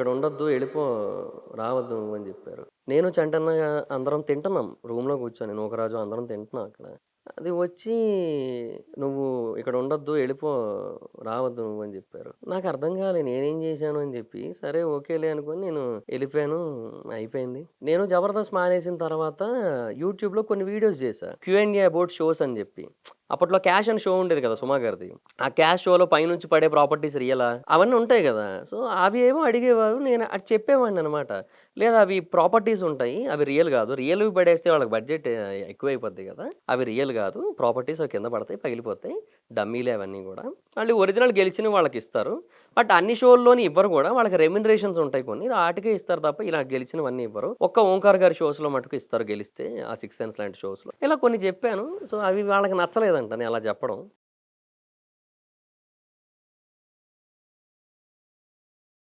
ఇక్కడ ఉండొద్దు వెళ్ళిపో రావద్దు నువ్వు అని చెప్పారు. నేను చంటన్న అందరం తింటున్నాం రూమ్లో కూర్చొని నూకరాజు అందరం తింటున్నాం అక్కడ. అది వచ్చి నువ్వు ఇక్కడ ఉండొద్దు వెళ్ళిపో రావద్దు నువ్వు అని చెప్పారు. నాకు అర్థం కాలే నేనేం చేశాను అని చెప్పి సరే ఓకేలే అనుకొని నేను వెళ్ళిపోయాను అయిపోయింది. నేను జబర్దస్త్ మానేసిన తర్వాత యూట్యూబ్లో కొన్ని వీడియోస్ చేశా క్యూ అండ్ అబౌట్ షోస్ అని చెప్పి. అప్పట్లో క్యాష్ అని షో ఉండేది కదా సుమా గారిది. ఆ క్యాష్ షోలో పైనుంచి పడే ప్రాపర్టీస్ రియలా అవన్నీ ఉంటాయి కదా. సో అవి ఏమో అడిగేవారు నేను అది చెప్పేవాడిని అనమాట లేదా అవి ప్రాపర్టీస్ ఉంటాయి అవి రియల్ కాదు. రియల్ పడేస్తే వాళ్ళకి బడ్జెట్ ఎక్కువైపోద్ది కదా. అవి రియల్ కాదు. ప్రాపర్టీస్ అవి కింద పడతాయి పగిలిపోతాయి. డమ్మీలే అవన్నీ కూడా. మళ్ళీ ఒరిజినల్ గెలిచిన వాళ్ళకి ఇస్తారు. బట్ అన్ని షోల్లోని ఇవ్వరు కూడా. వాళ్ళకి రెమ్యునరేషన్స్ ఉంటాయి కొన్ని. వాటికే ఇస్తారు తప్ప ఇలా గెలిచినవన్నీ ఇవ్వరు. ఒక్క ఓంకార్ గారి షోస్లో మటుకు ఇస్తారు గెలిస్తే ఆ సిక్స్ సెన్స్ లాంటి షోస్లో ఇలా కొన్ని చెప్పాను. సో అవి వాళ్ళకి నచ్చలేదు నేను అలా చెప్పడం.